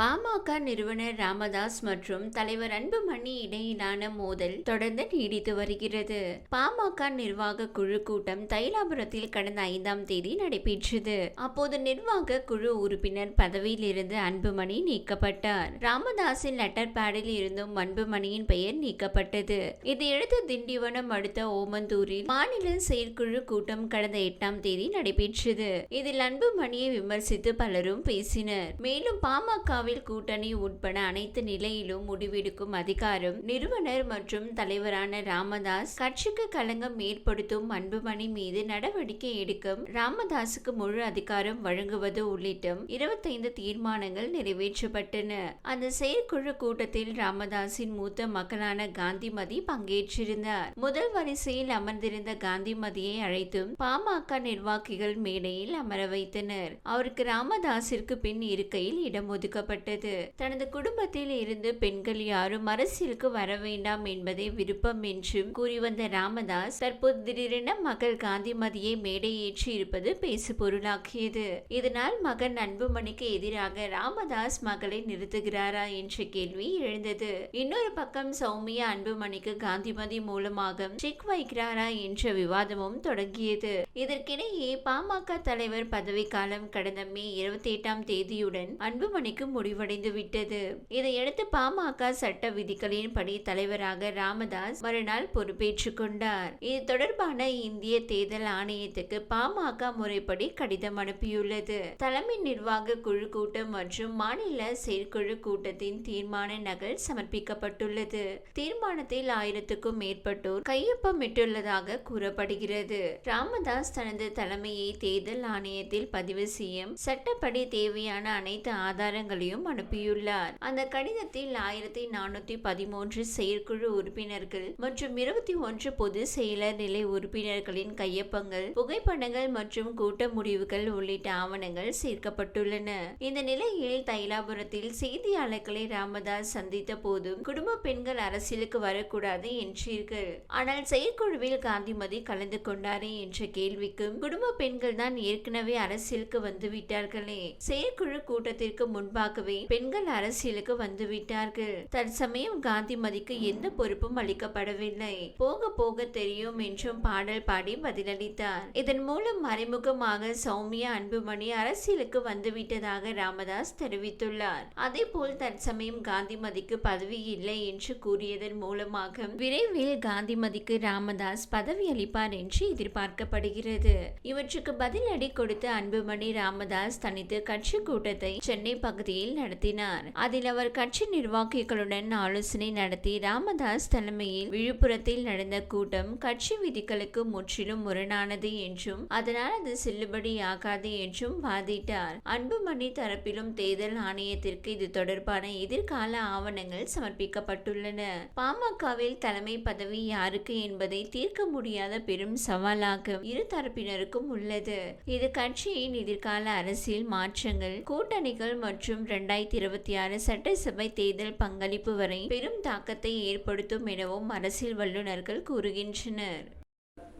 பாமக நிறுவனர் ராமதாஸ் மற்றும் தலைவர் அன்புமணி இடையிலான மோதல் தொடர்ந்து நீடித்து வருகிறது. பாமக நிர்வாக குழு கூட்டம் தைலாபுரத்தில் கடந்த ஐந்தாம் தேதி நடைபெற்றது. அப்போது நிர்வாக குழு உறுப்பினர் பதவியில் இருந்து அன்புமணி நீக்கப்பட்டார். ராமதாஸின் லெட்டர் பேடில் இருந்தும் அன்புமணியின் பெயர் நீக்கப்பட்டது. இதையடுத்து திண்டிவனம் அடுத்த ஓமந்தூரில் மாநில செயற்குழு கூட்டம் கடந்த எட்டாம் தேதி நடைபெற்றது. இதில் அன்புமணியை விமர்சித்து பலரும் பேசினர். மேலும் இந்தியாவில் கூட்டணி உட்பட அனைத்து நிலையிலும் முடிவெடுக்கும் அதிகாரம் நிறுவனர் மற்றும் தலைவரான ராமதாஸ் கட்சிக்கு களங்கம் ஏற்படுத்தும் அன்புமணி மீது நடவடிக்கை எடுக்கும் ராமதாஸுக்கு முழு அதிகாரம் வழங்குவது உள்ளிட்டும் இருபத்தைந்து தீர்மானங்கள் நிறைவேற்றப்பட்டன. அந்த செயற்குழு கூட்டத்தில் ராமதாஸின் மூத்த மக்களான காந்திமதி பங்கேற்றிருந்தார். முதல் வரிசையில் அமர்ந்திருந்த காந்திமதியை அழைத்தும் பாமக நிர்வாகிகள் மேடையில் அமர வைத்தனர். அவருக்கு ராமதாஸிற்கு பின் இருக்கையில் இடம் ஒதுக்கப்பட்டது. ஏற்பட்டது. தனது குடும்பத்தில் இருந்து பெண்கள் யாரும் அரசியலுக்கு வர வேண்டாம் என்பதே விருப்பம் என்றும் கூறி வந்த ராமதாஸ் தற்போது திடீரென மகள் காந்திமதியை மேடை ஏற்றி இருப்பது பேசு பொருளாக்கியது இதனால் மகன் அன்புமணிக்கு எதிராக ராமதாஸ் மகளை நிறுத்துகிறாரா என்ற கேள்வி எழுந்தது. இன்னொரு பக்கம் சௌமியா அன்புமணிக்கு காந்திமதி மூலமாக செக் வைக்கிறாரா என்ற விவாதமும் தொடங்கியது. இதற்கிடையே பாமக தலைவர் பதவி காலம் கடந்த மே இருபத்தி எட்டாம் தேதியுடன் அன்புமணிக்கு முடிவடைந்து விட்டது. இதையடுத்து பாமக சட்ட விதிகளின்படி தலைவராக ராமதாஸ் மறுநாள் பொறுப்பேற்றுக் கொண்டார். இது தொடர்பான இந்திய தேர்தல் ஆணையத்துக்கு பாமக முறைப்படி கடிதம் அனுப்பியுள்ளது. தலைமை நிர்வாக குழு கூட்டம் மற்றும் மாநில செயற்குழு கூட்டத்தின் தீர்மான நகல் சமர்ப்பிக்கப்பட்டுள்ளது. தீர்மானத்தில் ஆயிரத்துக்கும் மேற்பட்டோர் கையொப்பமிட்டுள்ளதாக கூறப்படுகிறது. ராமதாஸ் தனது தலைமையை தேர்தல் ஆணையத்தில் பதிவு செய்யும் சட்டப்படி தேவையான அனைத்து ஆதாரங்களையும் அனுப்பியுள்ளார். அந்த கடிதத்தில் ஆயிரத்தி நானூத்தி பதிமூன்று செயற்குழு உறுப்பினர்கள் மற்றும் இருபத்தி ஒன்று பொது செயலர் நிலை உறுப்பினர்களின் கையொப்பங்கள் புகைப்படங்கள் மற்றும் கூட்ட முடிவுகள் உள்ளிட்ட ஆவணங்கள் சேர்க்கப்பட்டுள்ளன. இந்த நிலையில் தைலாபுரத்தில் செய்தியாளர்களை ராமதாஸ் சந்தித்த போதும் குடும்ப பெண்கள் அரசியலுக்கு வரக்கூடாது என்றீர்கள். ஆனால் செயற்குழுவில் காந்திமதி கலந்து கொண்டாரே என்ற கேள்விக்கும் குடும்ப பெண்கள் தான் ஏற்கனவே அரசியலுக்கு வந்துவிட்டார்களே. செயற்குழு கூட்டத்திற்கு முன்பாக முன்பாகவே பெண்கள் அரசியலுக்கு வந்து விட்டார்கள். தற்சமயம் காந்திமதிக்கு எந்த பொறுப்பும் அளிக்கப்படவில்லை. போக போக தெரியும் என்றும் பாடல் பாடி பதிலளித்தார். இதன் மூலம் மறைமுகமாக சௌமியா அன்புமணி அரசியலுக்கு வந்துவிட்டதாக ராமதாஸ் தெரிவித்துள்ளார். அதே போல் தற்சமயம் காந்திமதிக்கு பதவி இல்லை என்று கூறியதன் மூலமாக விரைவில் காந்திமதிக்கு ராமதாஸ் பதவி அளிப்பார் என்று எதிர்பார்க்கப்படுகிறது. இவற்றுக்கு பதிலடி கொடுத்த அன்புமணி ராமதாஸ் தனித்து கட்சி கூட்டத்தை சென்னை பகுதியில் நடத்தினார். அதில் அவர் கட்சி நிர்வாகிகளுடன் ஆலோசனை நடத்தி ராமதாஸ் தலைமையில் விழுப்புரத்தில் நடந்த கூட்டம் கட்சி விதிகளுக்கு முற்றிலும் முரணானது என்றும் அதனால் அது செல்லுபடியாகாது என்றும் வாதிட்டார். அன்புமணி தரப்பிலும் தேர்தல் ஆணையத்திற்கு இது தொடர்பான எதிர்கால ஆவணங்கள் சமர்ப்பிக்கப்பட்டுள்ளன. பாமகவில் தலைமை பதவி யாருக்கு என்பதை தீர்க்க முடியாத பெரும் சவாலாக இரு தரப்பினருக்கும் உள்ளது. இது கட்சியின் எதிர்கால அரசியல் மாற்றங்கள் கூட்டணிகள் மற்றும் இரண்டாயிரத்தி இருபத்தி ஆறு சட்டசபை தேர்தல் பங்களிப்பு வரை பெரும் தாக்கத்தை ஏற்படுத்தும் எனவும் அரசியல் வல்லுநர்கள் கூறுகின்றனர்.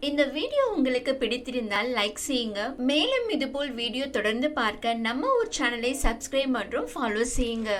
இந்த வீடியோ உங்களுக்கு பிடித்திருந்தால் லைக் செய்யுங்க. மேலும் இதுபோல் வீடியோ தொடர்ந்து பார்க்க நம்ம ஒரு சேனலை சப்ஸ்கிரைப் மற்றும் ஃபாலோ செய்யுங்க.